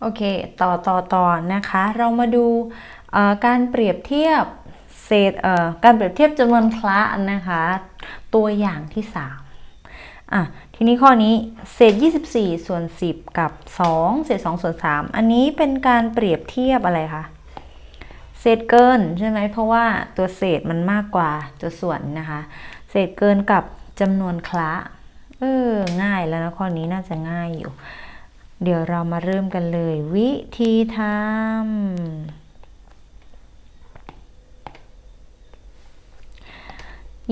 โอเค ต่อต่อต่อนะคะ เรามาดูการเปรียบเทียบเศษการเปรียบเทียบจำนวนคละนะคะ ตัวอย่างที่3อะทีนี้ข้อนี้เศษ 24 ส่วน 10 กับ 2 เศษ 2 ส่วน 3 อันนี้เป็นการเปรียบเทียบอะไรคะเศษเกินใช่ไหมเพราะว่าตัวเศษมันมากกว่าตัวส่วนนะคะ เศษเกินกับจำนวนคละเออง่ายแล้วนะข้อนี้น่าจะง่ายอยู่ เดี๋ยวเรามาเริ่มกันเลย วิธีทำ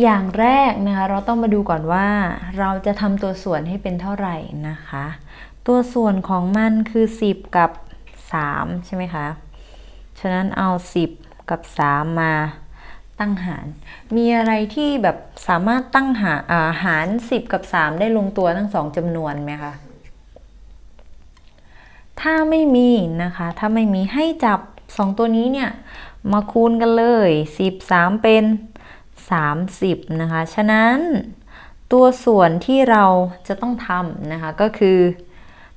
อย่างแรกนะคะเราต้องมาดูก่อนว่า เราจะทำตัวส่วนให้เป็นเท่าไหร่นะคะ ตัวส่วนของมันคือ 10 กับ 3 ใช่ไหมคะ ฉะนั้นเอา 10 กับ 3 มาตั้งหาร มีอะไรที่แบบสามารถตั้งหาาหาร 10 กับ 3 ได้ลงตัวทั้งสองจำนวนไหมคะ ถ้าไม่มีนะคะ ถ้าไม่มีให้จับ 2 ตัวนี้เนี่ย มาคูณกันเลย 13 เป็น 30 นะคะ ฉะนั้นตัวส่วนที่เราจะต้องทำนะคะ ก็คือ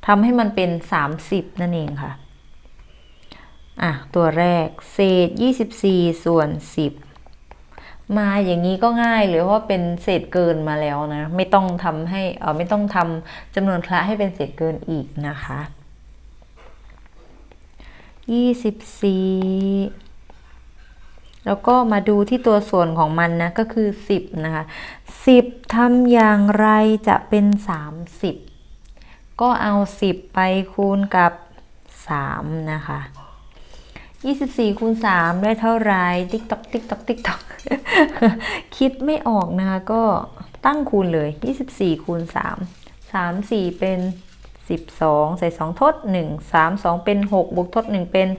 ทำให้มันเป็น 30 นั่นเองค่ะ อะ ตัวแรกเศษ 24 ส่วน 10 มาอย่างนี้ก็ง่ายเลยเพราะว่าเป็นเศษเกินมาแล้วนะ ไม่ต้องทำให้เออไม่ต้องทำจำนวนคละให้เป็นเศษเกินอีกนะคะ 24 แล้วก็มาดูที่ตัวส่วนของมันนะ ก็คือ 10 นะคะ 10ทำอย่างไรจะเป็น 30 ก็เอา 10 ไปคูณกับ 3 นะคะ24คูณ3ได้เท่าไรติ๊กตอกติ๊กตอกติ๊กตอกคิดไม่ออกนะคะ ก็ตั้งคูณเลย 24คูณ3 3 4 เป็น 12 ใส่ 2 ทด 1 3 2 เป็น 6บวกทด 1 เป็น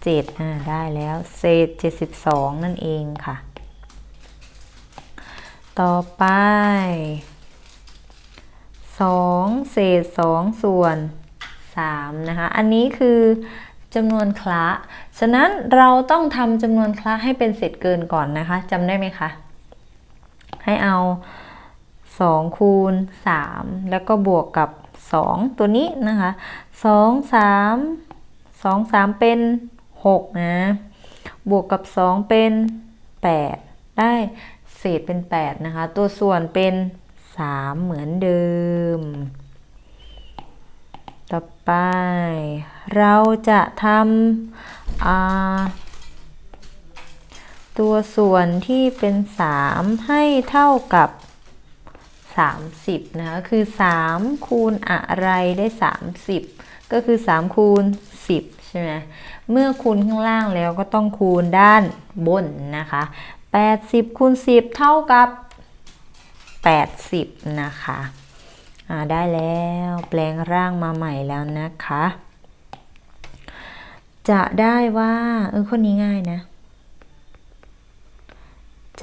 7 อ่า ได้แล้ว เศษ 72 นั่นเองค่ะ ต่อไป 2 เศษ 2 ส่วน 3 นะคะ อันนี้คือจำนวนคละ ฉะนั้นเราต้องทำจำนวนคละให้เป็นเศษเกินก่อนนะคะจำได้ไหมคะ ให้เอา 2 คูณ 3 แล้วก็บวกกับ 2 ตัวนี้นะคะ2 3 2 3 เป็น6นะบวกกับ 2 เป็น 8 ได้เศษเป็น 8 นะคะ ตัวส่วนเป็น 3 เหมือนเดิม ต่อไป เราจะทำตัวส่วนที่เป็น 3 ให้เท่ากับ 30นะคะคือ 3 คูณอะไรได้ 30 ก็คือ 3 คูณ 10 ใช่ไหมเมื่อคูณข้างล่างแล้วก็ต้องคูณด้านบนนะคะ 80คูณ10 เท่ากับ 80 นะคะอ่าได้แล้วแปลงร่างมาใหม่แล้วนะคะ จะได้ว่า เออคนนี้ง่ายนะ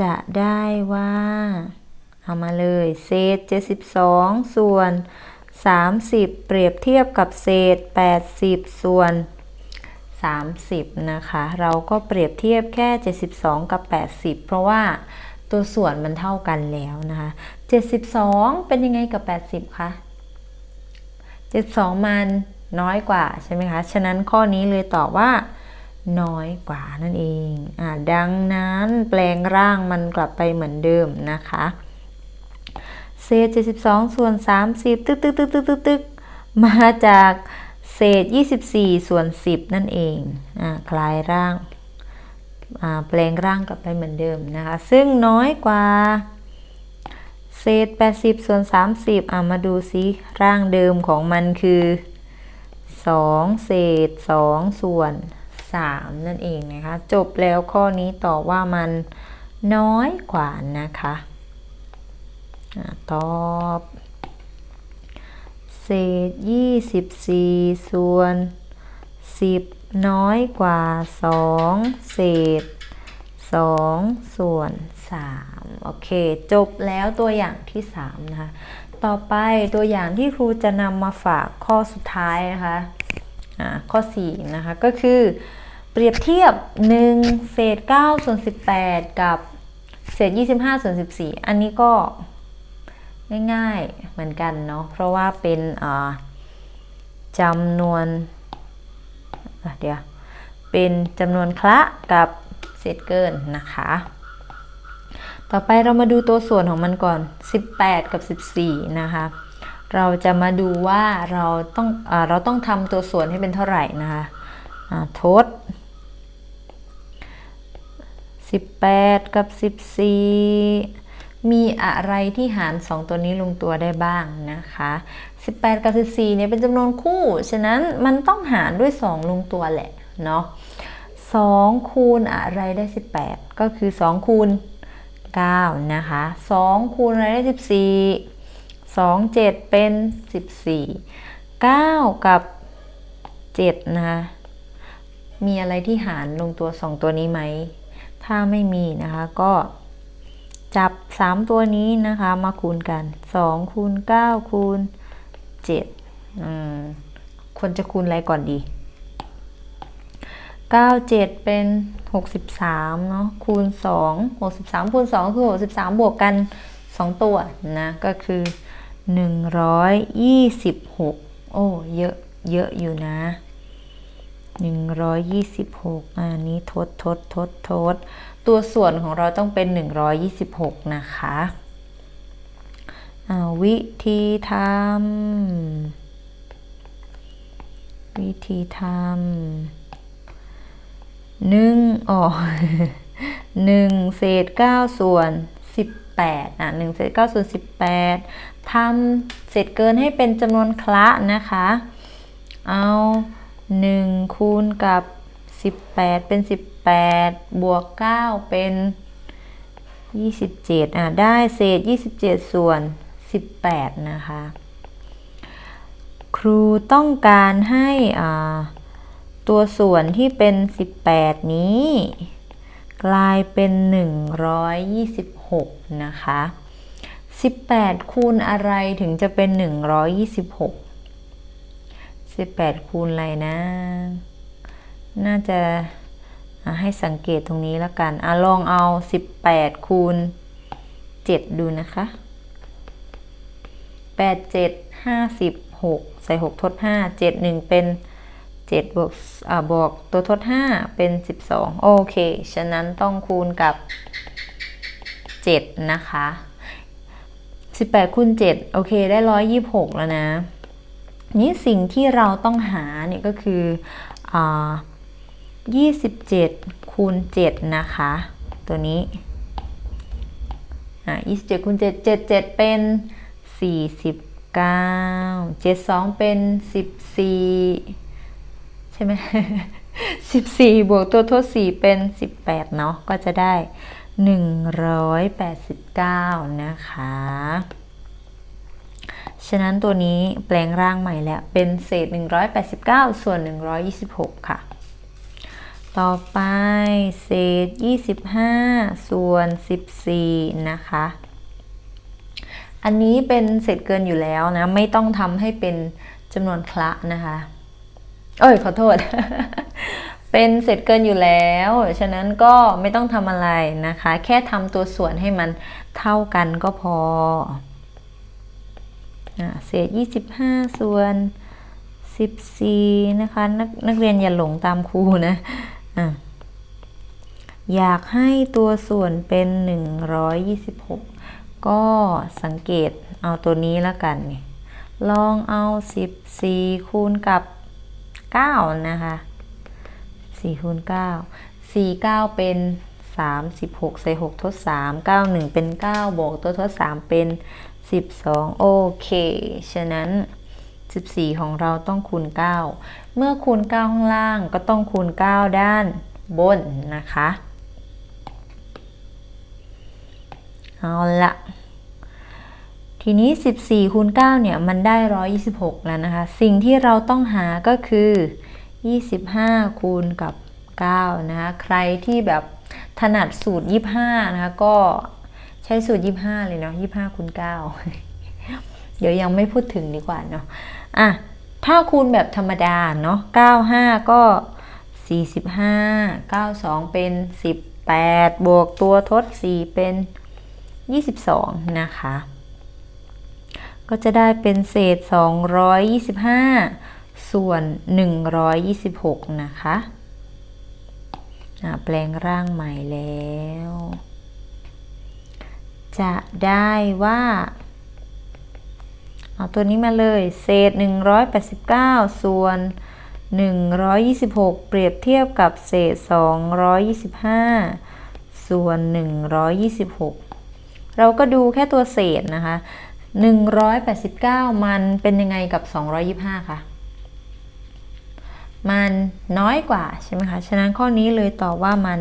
จะได้ว่า เอามาเลยเศษ 72 ส่วน 30 เปรียบเทียบกับเศษ 80 ส่วน 30 นะคะ เราก็เปรียบเทียบแค่ 72 กับ 80 เพราะว่าตัวส่วนมันเท่ากันแล้วนะคะ 72 เป็นยังไงกับ 80 คะ 72 มันน้อยกว่าใช่ไหมคะ ฉะนั้นข้อนี้เลยตอบว่าน้อยกว่านั่นเองอดังนั้นแปลงร่างมันกลับไปเหมือนเดิมนะคะ เศษ 72 ส่วน 30 ตึกตึกตึกตึกตึกตึกมาจากเศษ 24 ส่วน 10 นั่นเองอ่าคลายร่างอ่าแปลงร่างกลับไปเหมือนเดิมนะคะ ซึ่งน้อยกว่า เศษ 80 ส่วน 30อ่ามาดูซิร่างเดิมของมันคือ 2 เศษ 2 ส่วน 3 นั่นเองนะคะ จบแล้วข้อนี้ตอบว่ามันน้อยกว่านะคะ ตอบเศษ 24 ส่วน 10 น้อยกว่า 2 เศษ 2 ส่วน 3 โอเค จบแล้วตัวอย่างที่ 3 นะคะ ต่อไปตัวอย่างที่ครูจะนำมาฝากข้อสุดท้ายนะคะอ่าข้อ 4 นะคะ ก็คือ เปรียบเทียบ 1 เศษ 9 ส่วน 18 กับ เศษ 25 ส่วน 14 อันนี้ก็ ง่ายๆเหมือนกันเนาะเพราะว่าเป็นจำนวนเดี๋ยวเป็นจำนวนคละกับเศษเกินนะคะ ต่อไปเรามาดูตัวส่วนของมันก่อน 18 กับ 14 นะคะ เราจะมาดูว่าเราต้องอเราต้องทำตัวส่วนให้เป็นเท่าไหร่นะคะทด 18 กับ 14 มีอะไรที่หาร 2 ตัวนี้ลงตัวได้บ้างนะคะ 18 กับ 14เนี่ยเป็นจำนวนคู่ ฉะนั้นมันต้องหารด้วย 2 ลงตัวแหละเนาะ2คูณอะไรได้ 18 ก็คือ 2 คูณ 9 นะคะ 2 คูณอะไรได้ 14 2 7 เป็น 14 9 กับ 7 นะคะ มีอะไรที่หารลงตัว 2 ตัวนี้ไหม ถ้าไม่มีนะคะก็ จับ 3 ตัวนี้นะคะมาคูณกัน 2คูณ9คูณ7อืมควรจะคูณอะไรก่อนดี 9 7 เป็น 63 เนาะคูณ 2 63 คูณ 2 คือ 63 บวกกัน 2 ตัวนะ ก็คือ 126 โอ้ เยอะ เยอะอยู่นะ 126 อันนี้ทดทดทดทด ตัวส่วนของเราต้องเป็น 126 นะคะวิธีทำวิธีทำหนึ่งอ๋อหนึ่งเศษเก้าส่วนสิบแปดอะหนึ่งเศษเก้าส่วนสิบแปดทำเศษเกินให้เป็นจำนวนคละนะคะ เอาหนึ่งคูณกับสิบแปดเป็นสิบ แปดบวกเก้าเป็นยี่สิบเจ็ดอะ ได้เศษยี่สิบเจ็ดส่วนสิบแปดนะคะ ครูต้องการให้อ่าตัวส่วนที่เป็น 18 นี้ กลายเป็น 126 นะคะ 18 คูณอะไรถึงจะเป็น 126 18 คูณอะไรนะ น่าจะ ให้สังเกตตรงนี้แล้วกันอลองเอา 18 คูณ 7 ดูนะคะ 8 7 56 ใส่ 6 ทด 5 7 1 เป็น 7 บวกอ่าบวกตัวทด 5 เป็น 12 โอเค ฉะนั้นต้องคูณกับ 7 นะคะ 18คูณ7โอเค ได้ 126 แล้วนะ นี้สิ่งที่เราต้องหาเนี่ยก็คืออ่า 27คูณ7นะคะ ตัวนี้อ่า27คูณ7 7 7 เป็น 49 72 เป็น 14 ใช่ไหม 14 บวกตัวทด4เป็น 18 เนาะก็จะได้ 189 นะคะฉะนั้นตัวนี้แปลงร่างใหม่แล้ว เป็นเศษ 189 ส่วน 126 ค่ะ ต่อไปเศษ 25 ส่วน 14 นะคะ อันนี้เป็นเศษเกินอยู่แล้วนะ ไม่ต้องทำให้เป็นจำนวนคละนะคะ เอ้ย ขอโทษ เป็นเศษเกินอยู่แล้ว ฉะนั้นก็ไม่ต้องทำอะไรนะคะ แค่ทำตัวส่วนให้มันเท่ากันก็พอเศษ 25 ส่วน 14 นะคะนนักเรียนอย่าหลงตามครูนะ อะอยากให้ตัวส่วนเป็น 126 ก็สังเกตเอาตัวนี้แล้วกัน ลองเอา 14 คูณกับ 9 นะคะ 4 คูณ 9 4 9 เป็น 36 ใส่ 6 ทด 3 9 1 เป็น 9 บวกตัวทด 3 เป็น 12 โอเค ฉะนั้น 14 ของเราต้องคูณ 9 เมื่อคูณ 9 ข้างล่างก็ต้องคูณ 9 ด้านบนนะคะ เอาละทีนี้ 14คูณ9เนี่ยมันได้ 126 แล้วนะคะ สิ่งที่เราต้องหาก็คือ 25 คูณกับ 9 นะคะ ใครที่แบบถนัดสูตร 25 นะคะ ก็ใช้สูตร 25 เลยเนาะ25คูณ9เดี๋ยวยังไม่พูดถึงดีกว่าเนาะ อะถ้าคูณแบบธรรมดาเนาะ95 ก็ 45 92 เป็น 18 บวกตัวทด 4 เป็น 22 นะคะ ก็จะได้เป็นเศษ 225 ส่วน 126 นะคะอ่าแปลงร่างใหม่แล้ว จะได้ว่า เอาตัวนี้มาเลย เศษ 189 ส่วน 126 เปรียบเทียบกับเศษ 225 ส่วน 126 เราก็ดูแค่ตัวเศษนะคะ 189 มันเป็นยังไงกับ 225คะมันน้อยกว่าใช่ไหมคะ ฉะนั้นข้อนี้เลยตอบว่ามัน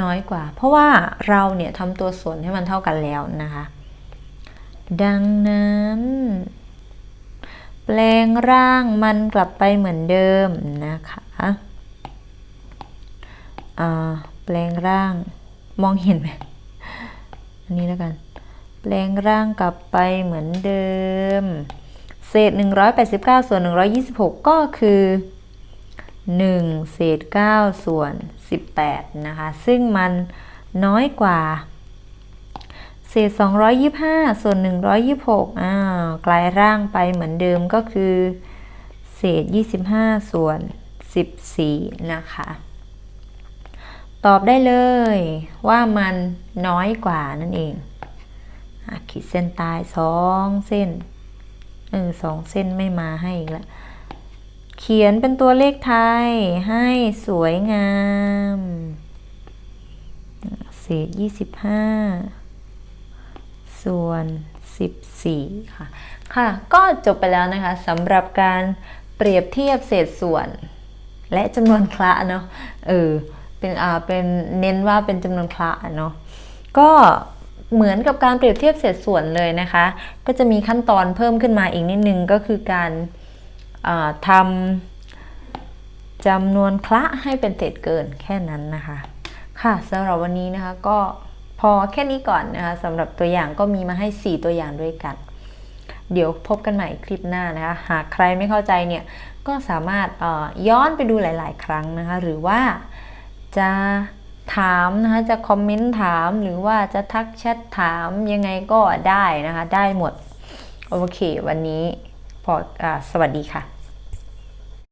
น้อยกว่า เพราะว่าเราเนี่ยทำตัวส่วนให้มันเท่ากันแล้วนะคะ ดังนั้น แปลงร่างมันกลับไปเหมือนเดิมนะคะอ่าแปลงร่างมองเห็นไหมอันนี้แล้วกัน แปลงร่างกลับไปเหมือนเดิม เศษ 189 ส่วน 126 ก็คือ 1 เศษ 9 ส่วน 18 นะคะ ซึ่งมันน้อยกว่า เศษ 225 ส่วน 126อ้าวกลายร่างไปเหมือนเดิมก็คือ เศษ 25 ส่วน 14 นะคะ ตอบได้เลยว่ามันน้อยกว่านั่นเองอขีดเส้นตาย 2 เส้นเออสองเส้นไม่มาให้อีกแล้วเขียนเป็นตัวเลขไทยให้สวยงาม เศษ 25 ส่วน 14 ค่ะ ค่ะ ก็จบไปแล้วนะคะสำหรับการเปรียบเทียบเศษส่วน และจำนวนคละเนาะ เออ เป็นอ่าเป็นเน้นว่าเป็นจำนวนคละเนาะ ก็เหมือนกับการเปรียบเทียบเศษส่วนเลยนะคะ ก็จะมีขั้นตอนเพิ่มขึ้นมาอีกนิดนึงก็คือการทำจำนวนคละให้เป็นเศษเกินแค่นั้นนะคะ ค่ะสำหรับวันนี้นะคะก็ พอแค่นี้ก่อนนะคะสำหรับตัวอย่างก็มีมาให้ 4 ตัวอย่างด้วยกัน เดี๋ยวพบกันใหม่คลิปหน้านะคะ หากใครไม่เข้าใจเนี่ยก็สามารถย้อนไปดูหลาย ๆ ครั้งนะคะ หรือว่าจะถามนะคะจะคอมเมนต์ถามหรือว่าจะทักแชทถามยังไงก็ได้นะคะ ได้หมด โอเค วันนี้พออสวัสดีค่ะ